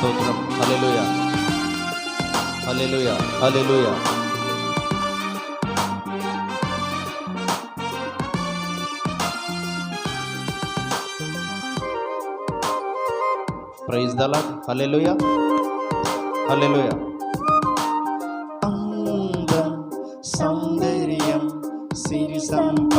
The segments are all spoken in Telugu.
స్తోత్రం. Hallelujah hallelujah hallelujah praise the hallelujah hallelujah అందం సౌందర్యం సిరి సంప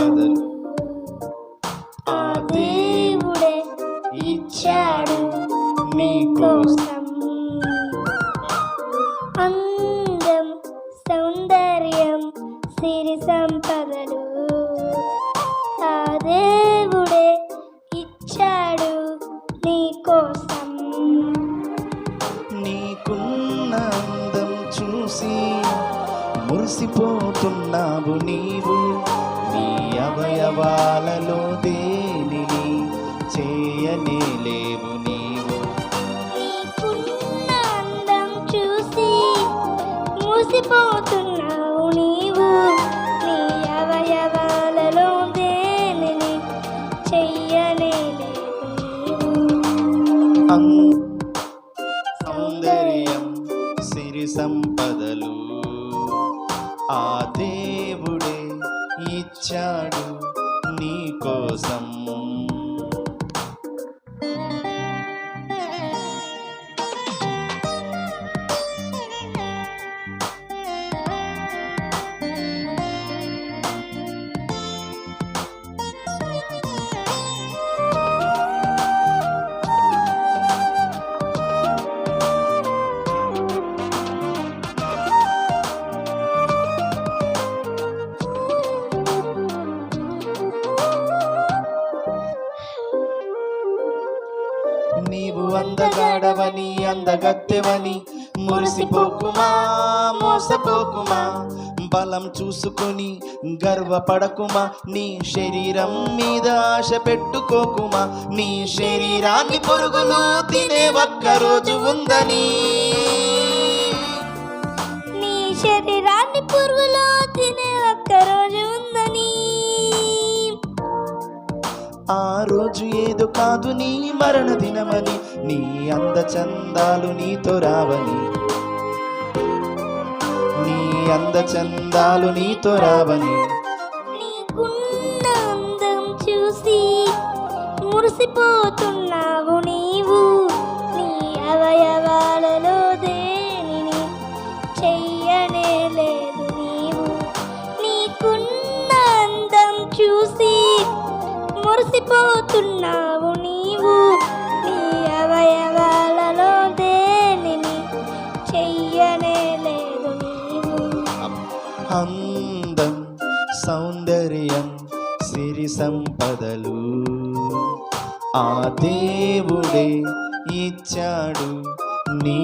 మురిసిపోతున్నావు నీవు. నీ అవయవాలలో దేనిని చేయనేలేవు. ఇచ్చాడు నీ కోసం. నీవు అందగాడవని అందగత్తెవని. మురిసిపోకుమా మోసపోకుమా. బలం చూసుకొని గర్వపడకుమా. నీ శరీరం మీద ఆశ పెట్టుకోకుమా. నీ శరీరాన్ని పొరుగులు తినే ఒక్క రోజు ఉందని. నీ శరీరాన్ని పురుగులో తినే ఒక్కరోజు ఉందని. ఆ రోజు ఏదో కాదు నీ మరణ దినమని నీ అంద చందాలు నీతో రావని. నీ అంద చందాలు నీతో రావని. చూసి మురిసిపో పోతున్నావు నీవు. నీ అవయవాలలో దేనిని చెయ్యనే లేదు నీవు. అందం సౌందర్యం సిరి సంపదలు ఆ దేవుడే ఇచ్చాడు నీ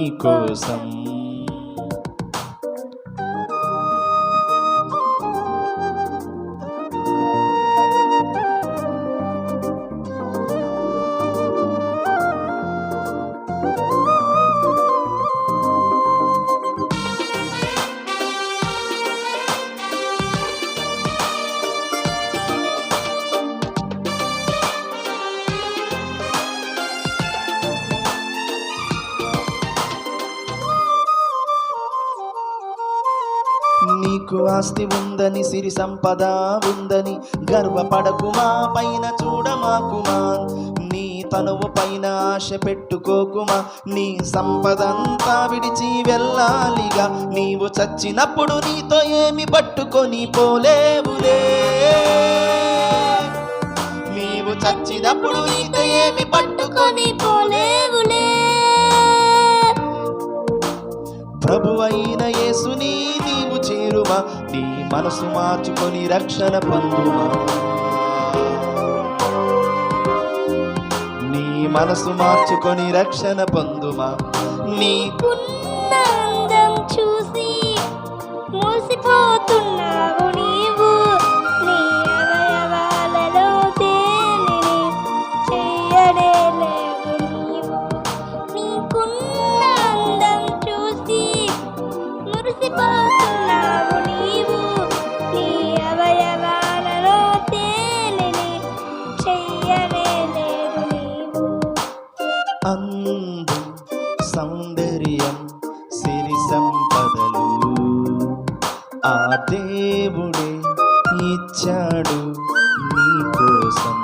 ఆస్తి ఉందని సిరి సంపద ఉందని గర్వపడకుమా పైన చూడమాకుమా నీ తనువు పైన ఆశ పెట్టుకోకుమా నీ సంపదంతా విడిచి వెళ్ళాలిగా. నీవు చచ్చినప్పుడు నీతో ఏమి పట్టుకొని పోలేవులే. నీవు చచ్చినప్పుడు నీతో ఏమి పట్టుకొని పోలేవులే. ప్రభు అయిన యేసుని చేరుమా నీ మనసు మార్చుకొని రక్షణ పొందుమా నీ మనసు మార్చుకొని రక్షణ పొందుమా నీ చూసి మోసిపో ఆ దేవుడే ఇచ్చాడు నీ కోసం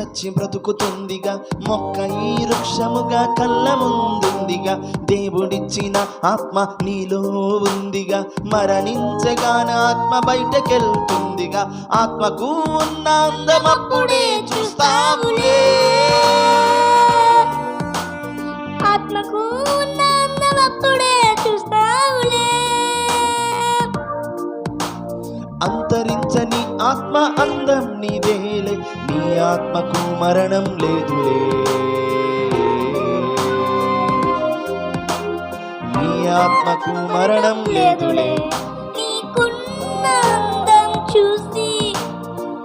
చచ్చి బ్రతుకుతుందిగా. మొక్క ఈ వృక్షముగా కళ్ళ ముందుందిగా. దేవుడిచ్చిన ఆత్మ నీలో ఉందిగా. మరణించగాన ఆత్మ బయటకెళ్తుందిగా. ఆత్మకు ఉన్న అందమప్పుడే చూస్తాములే. చూస్తావులే ఆత్మకు ఆత్మ అందం నీదేలే నీ ఆత్మకు మరణం లేదులే నీ ఆత్మకు మరణం లేదులే నీకున్న అందం చూసి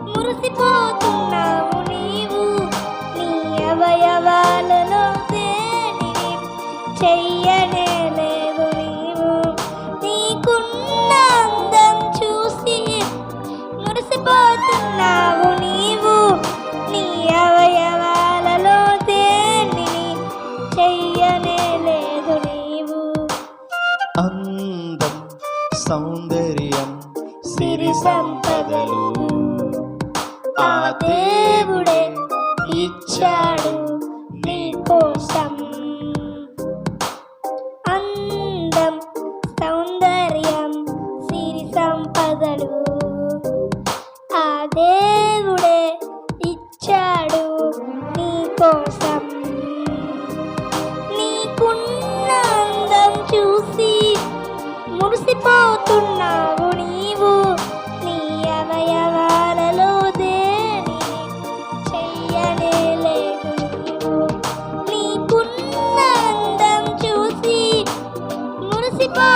మురిసిపోతుంది.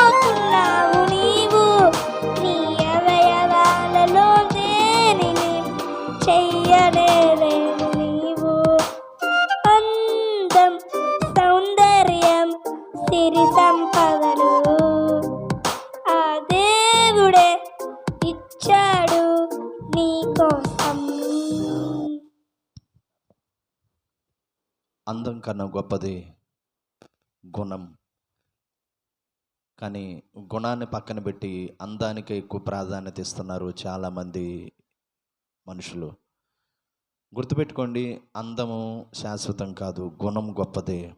మురిసిపోతున్నావు నీవు. నీ అవయవాలలో దేనిని చెయ్యనే నీవు. అందం సౌందర్యం సిరి సంపదలు ఆ దేవుడే ఇచ్చాడు నీ అందం కన్నా గొప్పది గుణం. కానీ గుణాన్ని పక్కన పెట్టి అందానికి ఎక్కువ ప్రాధాన్యత ఇస్తున్నారు చాలామంది మనుషులు. గుర్తుపెట్టుకోండి అందము శాశ్వతం కాదు గుణం గొప్పది.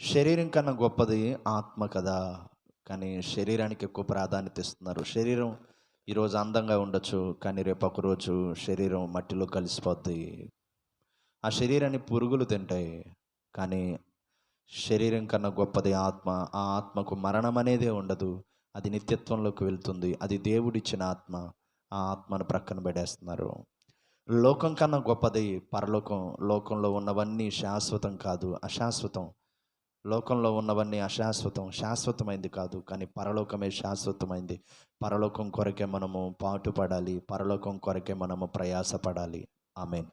శరీరం కన్నా గొప్పది ఆత్మ కదా కానీ శరీరానికి ఎక్కువ ప్రాధాన్యత ఇస్తున్నారు. శరీరం ఈరోజు అందంగా ఉండొచ్చు కానీ రేపు ఒకరోజు శరీరం మట్టిలో కలిసిపోద్ది. ఆ శరీరాన్ని పురుగులు తింటాయి కానీ శరీరం కన్నా గొప్పది ఆత్మ. ఆ ఆత్మకు మరణం అనేదే ఉండదు. అది నిత్యత్వంలోకి వెళ్తుంది. అది దేవుడిచ్చిన ఆత్మ. ఆ ఆత్మను ప్రక్కన పెడేస్తున్నారు లోకం కన్నా గొప్పది పరలోకం. లోకంలో ఉన్నవన్నీ శాశ్వతం కాదు. అశాశ్వతం. లోకంలో ఉన్నవన్నీ అశాశ్వతం. శాశ్వతమైంది కాదు. కానీ పరలోకమే శాశ్వతమైంది. పరలోకం కొరకే మనము పాటుపడాలి. పరలోకం కొరకే మనము ప్రయాసపడాలి. ఆమెన్.